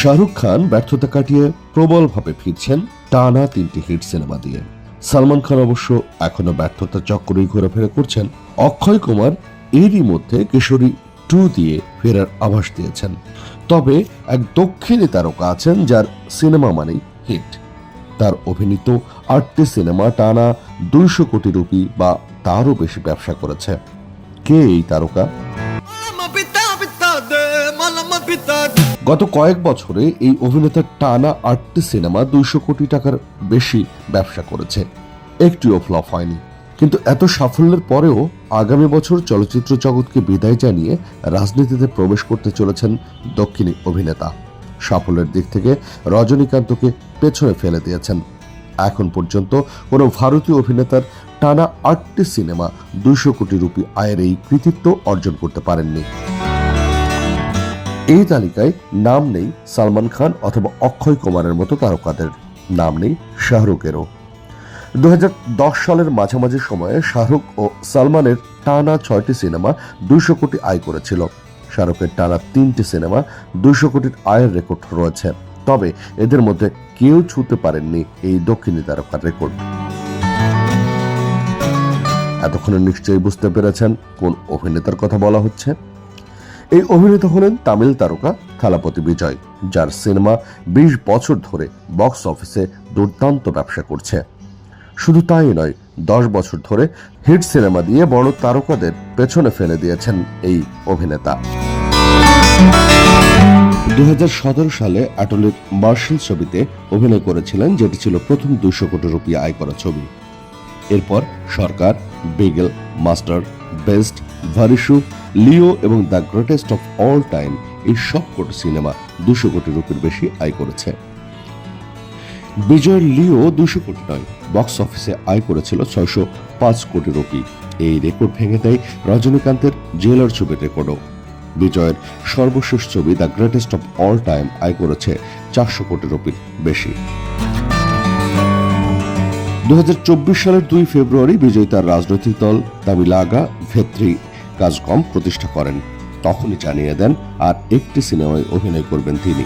শাহরুখ খান ব্যর্থতা কাটিয়ে প্রবলভাবে ফিরছেন টানা তিনটি হিট সিনেমা দিয়ে। সালমান খান অবশ্য এখনও ব্যর্থতা চক্করেই ঘোরাফেরা করছেন। অক্ষয় কুমার এরই মধ্যে কিশোরী টু দিয়ে ফেরার আভাস দিয়েছেন। তবে এক দক্ষিণী তারকা আছেন যার সিনেমা মানেই হিট। তার অভিনীত আটটি সিনেমা টানা দুইশো কোটি রুপি বা তারও বেশি ব্যবসা করেছে। কে এই তারকা? গত কয়েক বছরে এই অভিনেতার টানা আটটি সিনেমা দুইশো কোটি টাকার বেশি ব্যবসা করেছে। একটিও ফ্লপ হয়নি। কিন্তু এত সাফল্যের পরেও আগামী বছর চলচ্চিত্র জগৎকে বিদায় জানিয়ে রাজনীতিতে প্রবেশ করতে চলেছেন দক্ষিণী অভিনেতা। সাফল্যের দিক থেকে রজনীকান্তকে পেছনে ফেলে দিয়েছেন। এখন পর্যন্ত কোনো ভারতীয় অভিনেতার টানা আটটি সিনেমা দুইশো কোটি রুপি আয়ের এই কৃতিত্ব অর্জন করতে পারেননি। এই তালিকায় নাম নেই সালমান খান অথবা অক্ষয় কুমারের মতো তারকাদের। নাম নেই শাহরুখেরও। দু হাজার দশ সালের মাঝামাঝি সময়ে শাহরুখ ও সালমানের টানা ছয়টি সিনেমা দুইশো কোটি আয় করেছিল। শাহরুখের টানা তিনটি সিনেমা দুইশো কোটির আয়ের রেকর্ড রয়েছে। তবে এদের মধ্যে কেউ ছুঁতে পারেননি এই দক্ষিণী তারকার রেকর্ড। এতক্ষণে নিশ্চয়ই বুঝতে পেরেছেন কোন অভিনেতার কথা বলা হচ্ছে। এই অভিনেতা হলেন তামিল তারকা থালাপতি বিজয়, যার সিনেমা বিশ বছর ধরে বক্স অফিসে দুর্দান্ত ব্যবসা করছে। শুধু তাই নয়, দশ বছর ধরে হিট সিনেমা দিয়ে বড় তারকাদের পেছনে ফেলে দিয়েছেন এই অভিনেতা। দু হাজার সতেরো সালে অ্যাটলের মার্শাল ছবিতে অভিনয় করেছিলেন, যেটি ছিল প্রথম দুশো কোটি রুপিয়া আয় করা ছবি। এরপর Sarkar, bagel, master, best Varisu Leo এবং the greatest of all time এই সব কোটি সিনেমা দুশো কোটি রুপির বেশি আয় করেছে। বিজয়ের লিও দুশো কোটি নয়, বক্স অফিসে আয় করেছিল ছয়শো পাঁচ কোটি রুপি। এই রেকর্ড ভেঙে দেয় রজনীকান্তের জেলার ছবির রেকর্ডও। বিজয়ের সর্বশেষ ছবি the greatest of all time আয় করেছে চারশো কোটি রুপির বেশি। দু হাজার চব্বিশ সালের দুই ফেব্রুয়ারি বিজয় তার রাজনৈতিক দল তামিলাগা ভেত্রী কাজকম প্রতিষ্ঠা করেন। তখনই জানিয়ে দেন আর একটি সিনেমায় অভিনয় করবেন তিনি।